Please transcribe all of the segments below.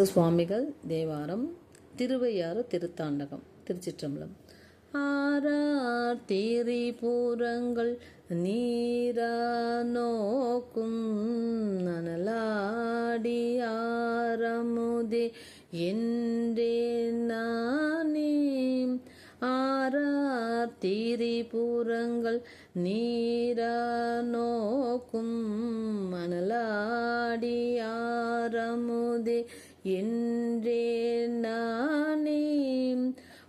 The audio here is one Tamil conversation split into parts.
சுவாமிகள் தேவாரம் திருவையாறு திருத்தாண்டகம் திருச்சிற்றம்பலம். ஆறார் திரிபுரங்கள் நீரா நோக்கும் நனலாடி ஆரமுதே என்றே நானே. ஆறார் திரிபுரங்கள் நீரா நோக்கும் மணலாடி ஆரமுதே என்றே நானே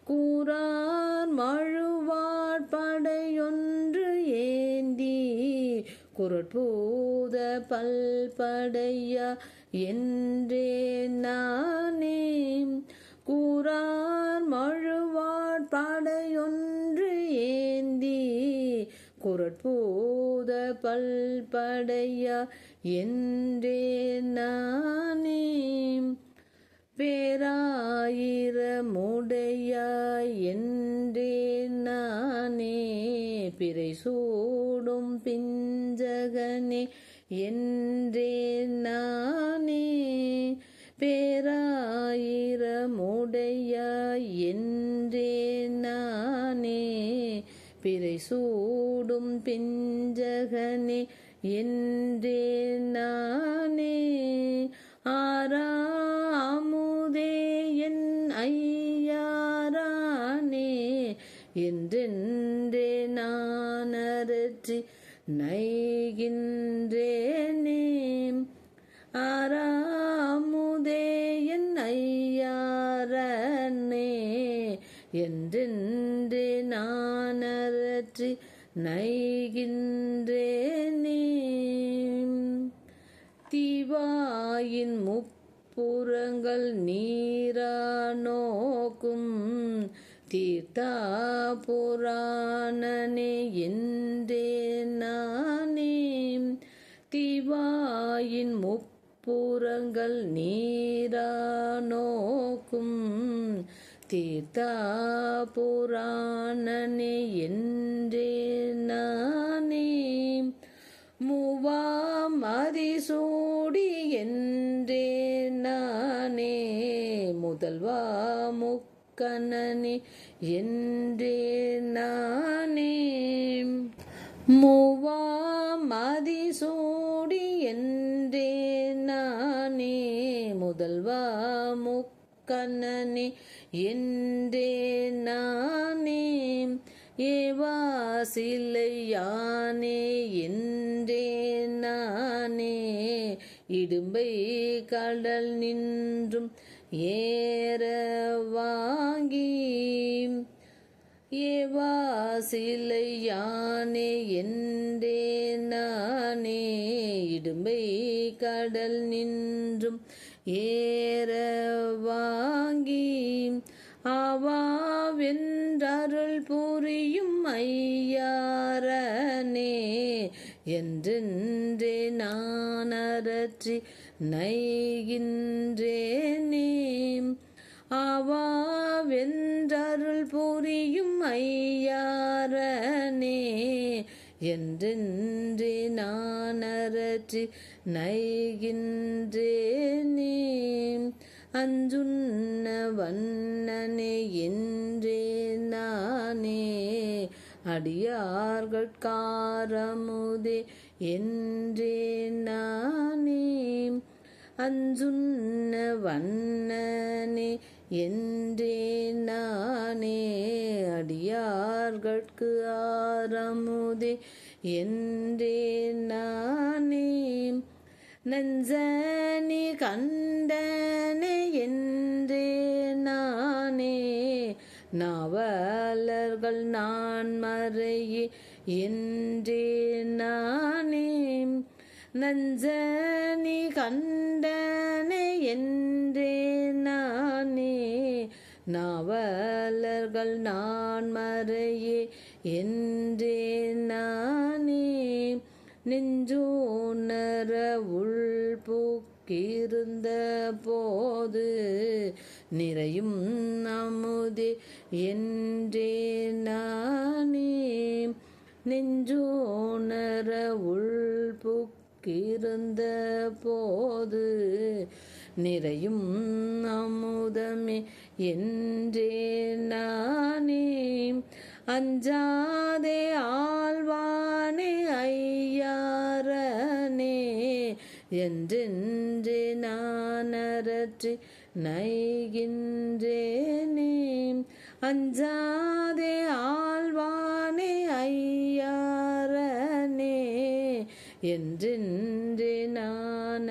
கூறார் மழுவார் படையொன்று ஏந்தி குரட்பூத பல்படையா என்றே நானே கூறார் மழுவார் படையொன்று ஏந்தி குரட்பூத பல்படையா என்றே நானே பேராயிரமுடையாய் என்றே நானே பிறை சூடும் பிஞ்சகனே என்றே நானே பேராயிரமுடையாய் என்றே நானே பிறை சூடும் பிஞ்சகனே என்றே நானே ஆரா என்றென்றே நான் அரற்றி நைகின்றேனே ஆறாமுதே என் ஐயாரனே என்றென்றே நான் அரற்றி நைகின்றேனே திவாயின் முப்புறங்கள் நீரா நோக்கும் தீர்த்தா புராணனே என்றே நானே. திவாயின் முப்புறங்கள் நீரா நோக்கும். தீர்த்தா புராணனே என்றே நானே. மூவாம் அதிசூடி என்றே நானே. முதல்வா முக் முக்கணனே என்றே நானே. மூவாம் அதிசூடி என்றே நானே. முதல்வா முக்கணனே என்றே நானே. ஏவா சிலையானே என்றே நானே. இடும்பை கடல் நின்றும் ஏற தாங்கி ஏவா சிலையானே என்றே நானே இடும்பை கடல் நின்றும் ஏற வாங்கி ஆவாவென்றருள் புரியும் ஐயாரனே என்றென்றே நான் அரற்றி நைகின்றேனே ஐயாரனே என்றென்றே நான் அரற்றி நைகின்றேனே அஞ்சுன்ன வண்ணனே என்றே நானே. அடியார்கட்காரமுதே என்றே நானே அஞ்சுன்ன வண்ணனே என்றே நானே அடியார்கட்கு ஆரமுதே என்றே நானே நஞ்சனி கண்டனே என்றே நானே. நாவலர்கள் நான் மறையே என்றே நானே. நஞ்சனி கண்டனே என்றே நான். நாவலர்கள் நான் மறையே என்றே நானே. நெஞ்சோனர உள்போக்கிருந்த போது நிறையும் அமுதே என்றே நானே. நெஞ்சோனர உள்போக்கிருந்த போது நிறையும் அமுதமே என்றே நானே. அஞ்சாதே ஆழ்வானே ஐயாரனே என்றென்றே நான் நைகின்றேனே. அஞ்சாதே ஆழ்வானே ஐயாரனே என்றென்றே நான்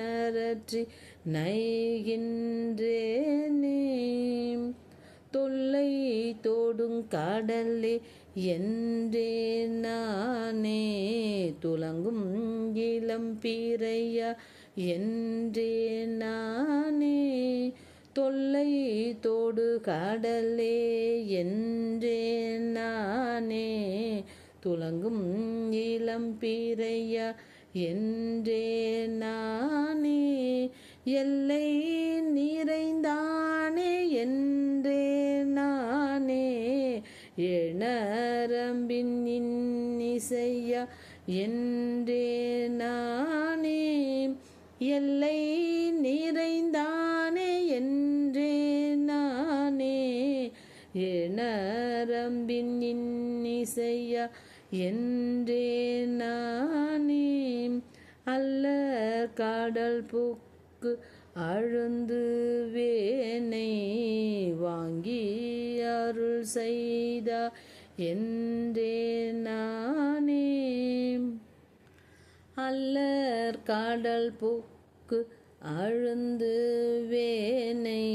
நைகின்றேனே தொல்லை தோடும் கடலே என்றே நானே. துலங்கும் இளம் பீரையா என்றே நானே. தொல்லை தோடு கடலே என்றே நானே. துலங்கும் இளம் பீரையா என்றே நானே. எல்லை நிறைந்தானே என்றே நானே. ஏணரம்பின் இன்னிசையா என்றே நானே. எல்லை நிறைந்தானே என்றே நானே. ஏணரம்பின் இன்னிசையா என்றே நானே. அல்ல காடல் புக்கு அழுந்து வேனை வாங்கி அருள் செய்தா என்றே நானே. அல்லர் காடல் புக்கு அழுந்து வேனை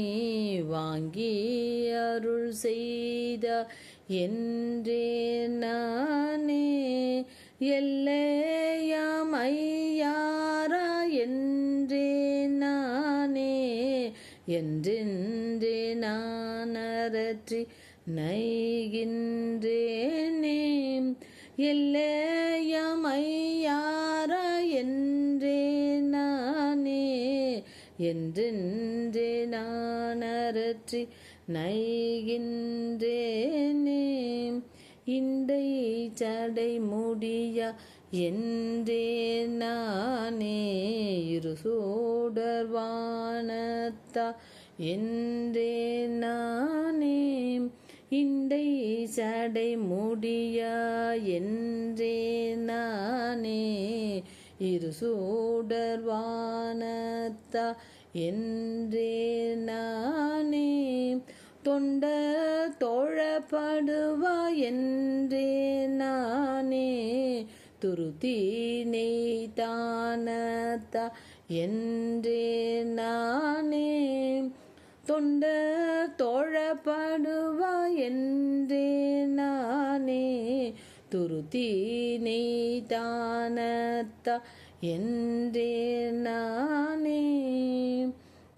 வாங்கி அருள் செய்தா என்றே நானே. எல்லையாம் ஐயாரா நானே என்றென்றே நான் அரற்றி நைகின்றேனே. எல்லையமையார என்றே நானே என்றென்றே நான் அரற்றி நைகின்றேனே. இண்டை சடை முடியா என்றே நானே இரு சூடர்வானத்தா. என்றே நானே இண்டை சடை முடியா. என்றே நானே இரு சூடர்வானத்தா. என்றே நானே தொண்ட தோழப்படுவா. என்றே நானே துருத்தீனை தானத்தா என்றே நானே. தொண்ட தோழப்படுவா என்றே நானே. துருத்தீனை தானத்தா என்றே நானே.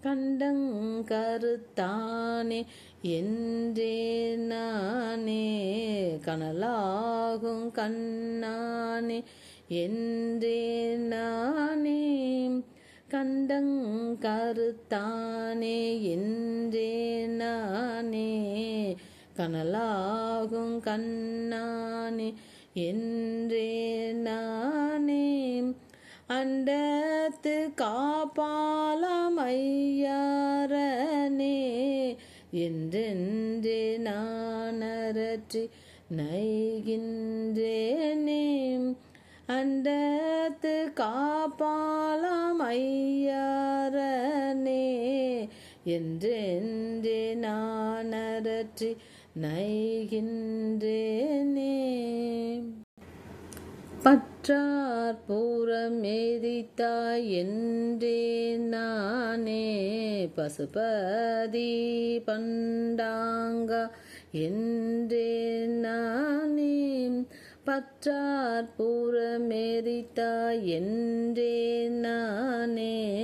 கண்டங்கருத்தானே என்றே நானே கனலாகும் கண்ணானே என்றே நானே கண்டங்கருத்தானே என்றே நானே கனலாகும் கண்ணானே என்றே நானே அண்டத்து காப்பாலாம் ஐயாரனே என்றென்றே நான் அரற்றி நைகின்றேனே அண்டத்து காப்பாலாம் ஐயாரனே. என்றென்றே நான் அரற்றி நைகின்றேனே கற்றார் பூரம் எதித்தாய் என்றே நானே. பசுபதி பண்டாங்க என்றே நானே. பற்றார் பூரமேரித்தாய் என்றே நானே.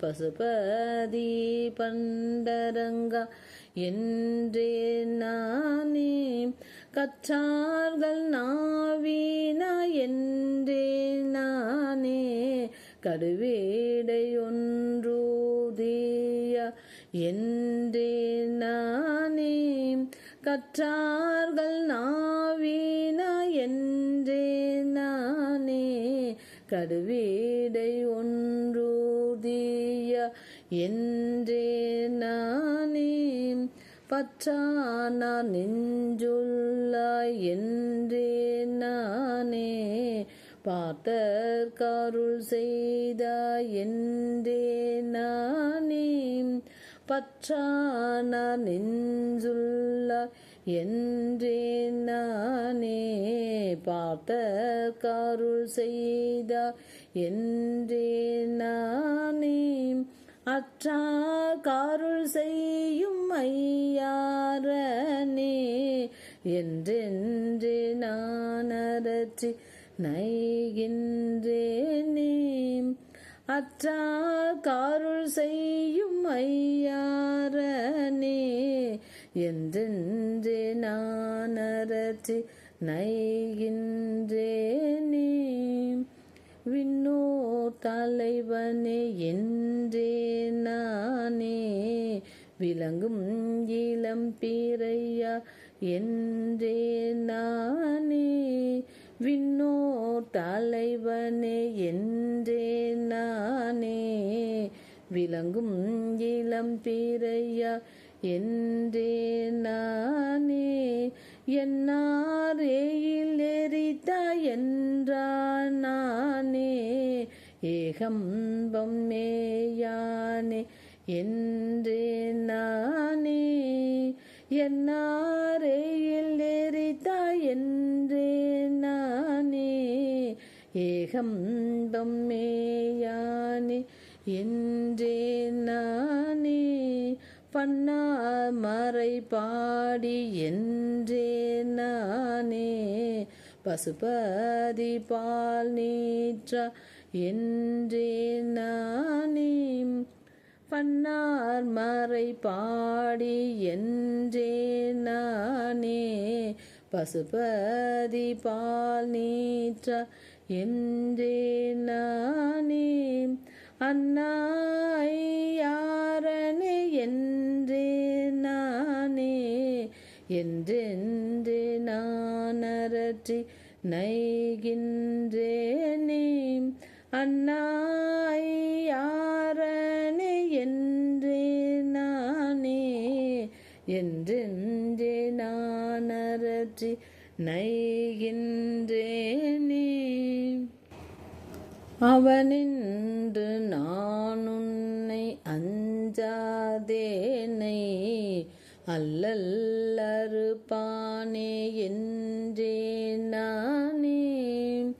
பசுபதி பண்டரங்கா என்றே நானே. கற்றார்கள் நாவீனா என்றே நானே. கடுவேடை ஒன்றூதிய என்றே நானே. கற்றார்கள் நாவீனா என்றே நானே. கடுவேடை ஒன்றூதிய என்றே நான். பற்றான நெஞ்சுள்ளாய் என்றே நானே. பார்த்தர் செய்தாய் என்றே நானே. பற்றான நெஞ்சுள்ளாய் என்றே நானே. பார்த்தருள் செய்தாய் என்றே நானே. அற்றா காருள் செய்யும் ஐயாரனே என்றென்று நான் அரற்றி நைகின்றேனே அற்றா காருள் செய்யும் ஐயாரனே என்றென்று நான் அரற்றி நைகின்றேனே விண்ணோ தலைவனே என்றே நானே விளங்கும் இளம் பிறையா என்றே நானே. விண்ணோர் தலைவனே என்றே நானே. விளங்கும் இளம் பிறையா என்றே நானே. என்னாரேயில் எரித்தா என்றான் நானே. ஏகம்பம் மேயானே. என்று நானே என்னாரேயில் எரித்தா என்று நானே ஏகம்பம் மேயானே என்றே நானே பண்ணார் மறை பாடி என்றே நானே பசுபதி பால் நீற்ற என்றே நானே பண்ணார் மறை பாடி என்றே நானே. பசுபதி பால் நீற்ற என்றே நானே. அண்ணாயாரனே என்றே நானே. என்றென்று நானரற்றி அரற்றி அவனின்று நான் உன்னை அஞ்சாதேனை அல்லல்லறுப்பானே என்றே நானே.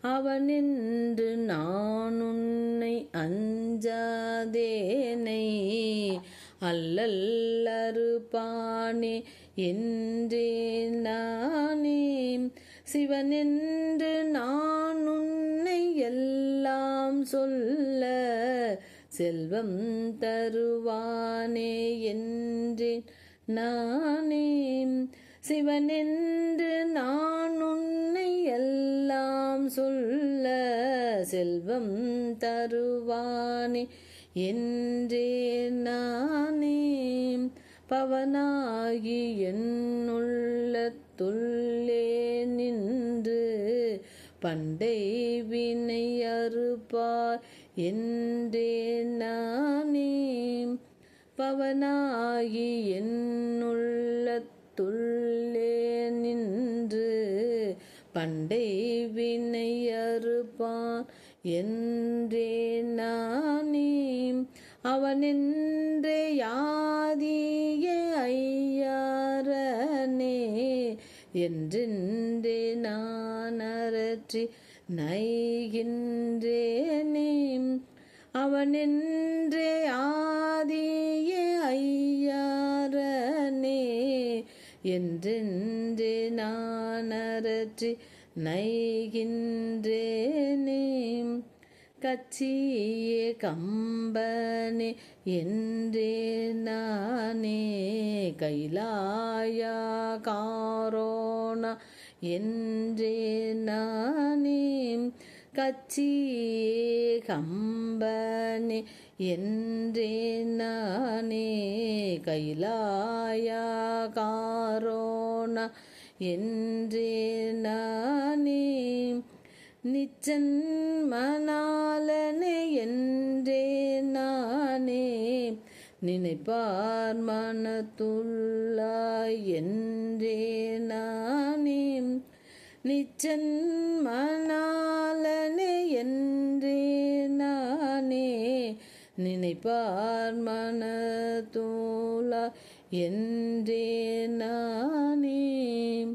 அவனின்று நான் உன்னை அஞ்சாதேனை அல்லல்லறுப்பானே என்றே நானே. சிவனென்று நான் சொல்ல செல்வம் தருவானே என்றேன் நானே. சிவனென்று நான் உன்னை எல்லாம் சொல்ல செல்வம் தருவானே என்றே நானே. பவனாகி என்னுள்ளத்துள்ளே நின்று பண்டை வினை அறுப்பார் என்றே நானே பவனாகி என்னுள்ளத்துள்ளே நின்று பண்டை வினை அறுப்பான் என்றே நானே அவனென்றே யாதிய ஐய என்றென்றே நான் அரற்றி நைகின்றேனே அவனென்றே ஆதியே ஐயாரனே. என்றென்றே நான் அரற்றி நைகின்றேனே கச்சியே கம்பனே என்றே நானே. கைலாயா காரோ என்றே நானே கச்சியே கம்பனே என்றே நானே கைலாயா காரோணா என்றே நானே நிச்சன்மனாலனே என்றே நானே நினைப்பார் மனத்துள்ளாய் என்றே நான் நிச்சன் என்றே நானே நினைப்பார் மனதோலா என்றே நானே.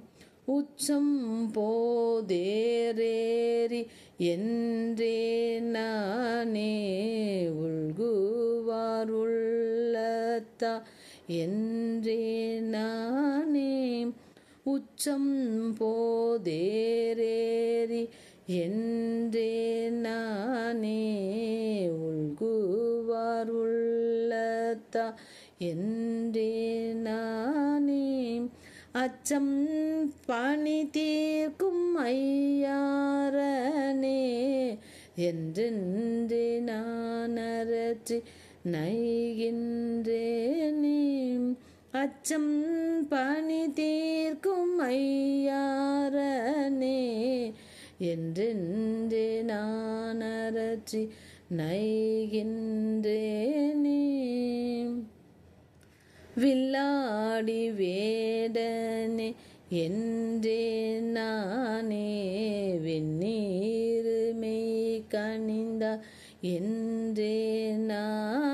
உச்சம் போதேரேறி என்றே நானே உள்குவார் உள்ளத்தா என்றே நானே. உச்சம் போதேரேறி என்றே நானே உள்குவார் உள்ளத்தா? என்றே நானே அச்சம் பணி தீர்க்கும் ஐயாரனே என்றென்றே நான் அரற்றி நைகின்றேனே. அச்சம் பணி தீர்க்கும் ஐயாரனே என்றென்று நான் அரற்றி நைகின்றேனே. வில்லாடி வேடனே என்றே நானே வெந்நீர் மெய் கணிந்த என்றே நான்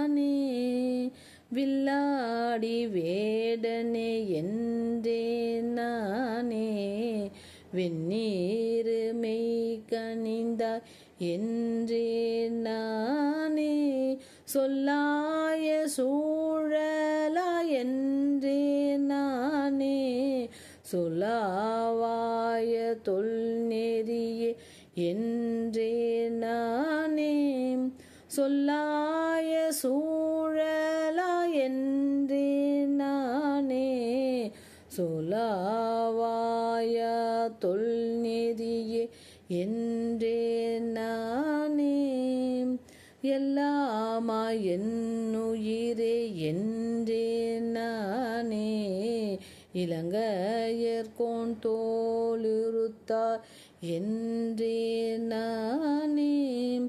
வில்லாடி வேடனே என்றே நானே வெந்நீர் மெய் கணிந்தாய் என்றே நானே. சொல்லாய சூழலா என்றே நானே சொல்லாவாய தொல்நெறியே என்றே நானே. சொல்லாய சூ சொலாவாய தொல்நெறியே என்றே நானே. எல்லாமா என்னுயிரே என்றே நானே. இளங்கையர்கோன் தோலிருத்தார் என்றே நானே.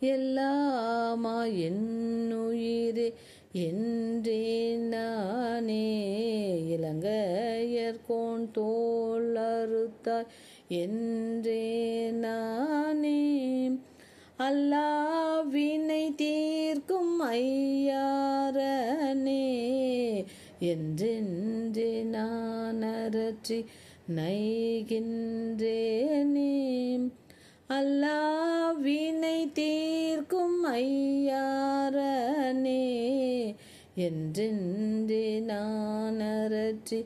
எல்லாமா என்னுயிரே என்றே நானே இளங்கையர்கோன் தோல் அறுத்தாய். என்றே நானே அல்லாவினை தீர்க்கும் ஐயாரனே. என்றென்றே நான் அரற்றி நைகின்றேனே. அல்லாவினை தீர்க்கும் ஐயாரனே. என்றின்றி நான் அரற்றி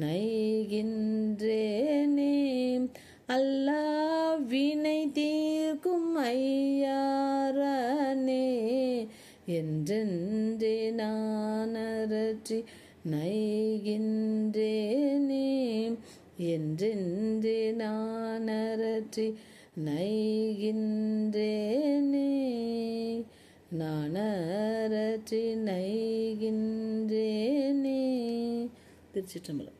நைகின்றேனே அல்லாவினை தீர்க்கும் ஐயாரனே என்றென்றே நான் அரற்றி நைகின்றேனே என்றென்றே நான் அரற்றி நைகின்றேனே. நான் அரற்றி நைகின்றேனே திருச்சிற்றம்பலம்.